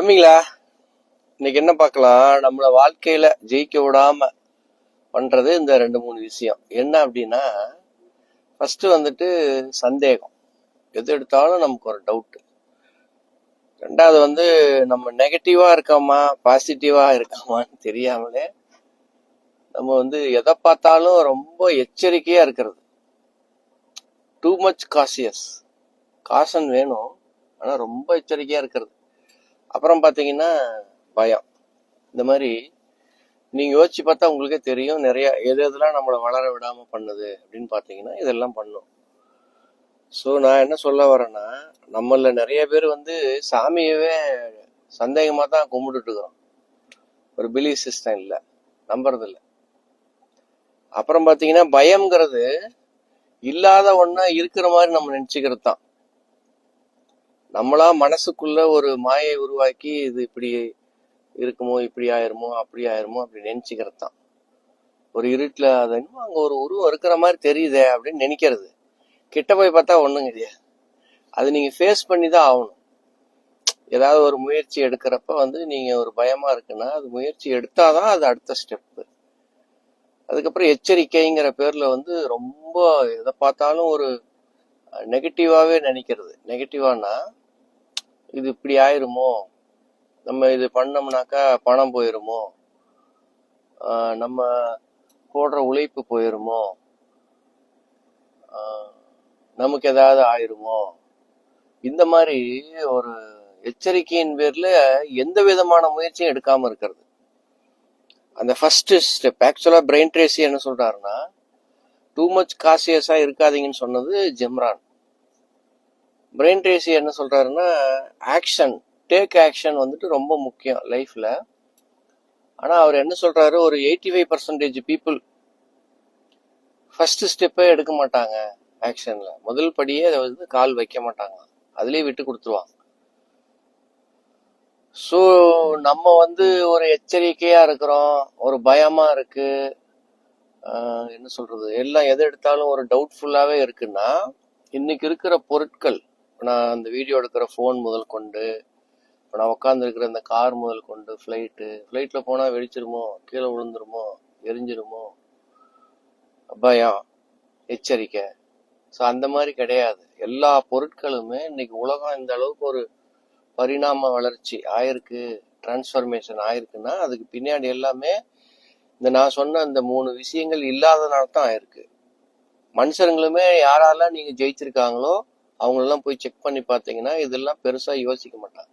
தம்பிங்களா இன்னைக்கு என்ன பார்க்கலாம்? நம்மள வாழ்க்கையில ஜெயிக்க விடாம பண்றது இந்த ரெண்டு மூணு விஷயம். என்ன அப்படின்னா ஃபர்ஸ்ட் வந்துட்டு சந்தேகம். எது எடுத்தாலும் நமக்கு ஒரு டவுட்டு ரெண்டாவது வந்து நம்ம நெகட்டிவா இருக்காமா பாசிட்டிவா இருக்காமான்னு தெரியாமலே நம்ம வந்து எதை பார்த்தாலும் ரொம்ப எச்சரிக்கையா இருக்கிறது. டூ மச் காசியஸ் காசன் வேணும் ஆனா ரொம்ப எச்சரிக்கையா இருக்கிறது. அப்புறம் பார்த்தீங்கன்னா பயம். இந்த மாதிரி நீங்கள் யோசிச்சு பார்த்தா உங்களுக்கே தெரியும் நிறைய எது எதெல்லாம் நம்மளை வளர விடாமல் பண்ணுது அப்படின்னு பார்த்தீங்கன்னா இதெல்லாம் பண்ணும். ஸோ நான் என்ன சொல்ல வரேன்னா நம்மள நிறைய பேர் வந்து சாமியவே சந்தேகமாக தான் கும்பிட்டுட்டு இருக்கிறோம். ஒரு பிலீஃப் சிஸ்டம் இல்லை. நம்புறது இல்லை அப்புறம் பார்த்தீங்கன்னா பயம்ங்கிறது இல்லாத ஒன்றா இருக்கிற மாதிரி நம்ம நினச்சிக்கிறது தான். நம்மளா மனசுக்குள்ள ஒரு மாயை உருவாக்கி இது இப்படி இருக்குமோ இப்படி ஆயிருமோ அப்படி ஆயிருமோ அப்படி நினைச்சுக்கிறது தான் ஒரு இருட்டில் அது என்னமோ அங்கே ஒரு உருவம் இருக்கிற மாதிரி தெரியுதே அப்படின்னு நினைக்கிறது. கிட்ட போய் பார்த்தா ஒன்றும் கிடையாது. அது நீங்கள் ஃபேஸ் பண்ணி தான் ஆகணும். ஏதாவது ஒரு முயற்சி எடுக்கிறப்ப வந்து நீங்கள் ஒரு பயமாக இருக்குன்னா அது முயற்சி எடுத்தால் தான் அது அடுத்த ஸ்டெப்பு அதுக்கப்புறம் எச்சரிக்கைங்கிற பேரில் வந்து ரொம்ப எதை பார்த்தாலும் ஒரு நெகட்டிவாகவே நினைக்கிறது. நெகட்டிவானா இது இப்படி ஆயிருமோ? நம்ம இது பண்ணோம்னாக்கா பணம் போயிருமோ? ஆஹ் நம்ம போடுற உழைப்பு போயிருமோ? ஆஹ் நமக்கு ஏதாவது ஆயிருமோ? இந்த மாதிரி ஒரு எச்சரிக்கையின் பேர்ல எந்த விதமான முயற்சியும் எடுக்காம இருக்கிறது. அந்த first step actually Brian Tracy என்ன சொல்றாருன்னா டூ மச் காசியஸா இருக்காதீங்கன்னு சொன்னது ஜெம்ரான். பிரெயின் ட்ரேசி என்ன சொல்கிறாருன்னா ஆக்ஷன் டேக் ஆக்ஷன் வந்துட்டு ரொம்ப முக்கியம் லைஃப்பில் ஆனால் அவர் என்ன சொல்கிறாரு ஒரு eighty five percentage people first ஸ்டெப்பே எடுக்க மாட்டாங்க ஆக்ஷனில் முதல் படியே அதை வந்து கால் வைக்க மாட்டாங்க அதுலேயே விட்டு கொடுத்துருவாங்க. ஸோ நம்ம வந்து ஒரு எச்சரிக்கையாக இருக்கிறோம் ஒரு பயமாக இருக்குது என்ன சொல்கிறது எல்லாம் எதை எடுத்தாலும் ஒரு டவுட்ஃபுல்லாகவே இருக்குன்னா இன்னைக்கு இருக்கிற பொருட்கள் நான் அந்த வீடியோ எடுக்கிற ஃபோன் முதல் கொண்டு இப்போ நான் உட்காந்துருக்கிற இந்த கார் முதல் கொண்டு ஃப்ளைட்டு ஃப்ளைட்டில் போனால் வெடிச்சிருமோ கீழே விழுந்துருமோ எரிஞ்சிருமோ பயம் எச்சரிக்கை. ஸோ அந்த மாதிரி கிடையாது. எல்லா பொருட்களுமே இன்னைக்கு உலகம் இந்த அளவுக்கு ஒரு பரிணாம வளர்ச்சி ஆயிருக்கு டிரான்ஸ்ஃபர்மேஷன் ஆயிருக்குன்னா அதுக்கு பின்னாடி எல்லாமே இந்த நான் சொன்ன இந்த மூணு விஷயங்கள் இல்லாதனால தான் ஆயிருக்கு. மனுஷங்களுமே யாரெல்லாம் நீங்கள் ஜெயிச்சிருக்காங்களோ அவங்களெல்லாம் போய் செக் பண்ணி பார்த்தீங்கன்னா இதெல்லாம் பெருசா யோசிக்க மாட்டாங்க.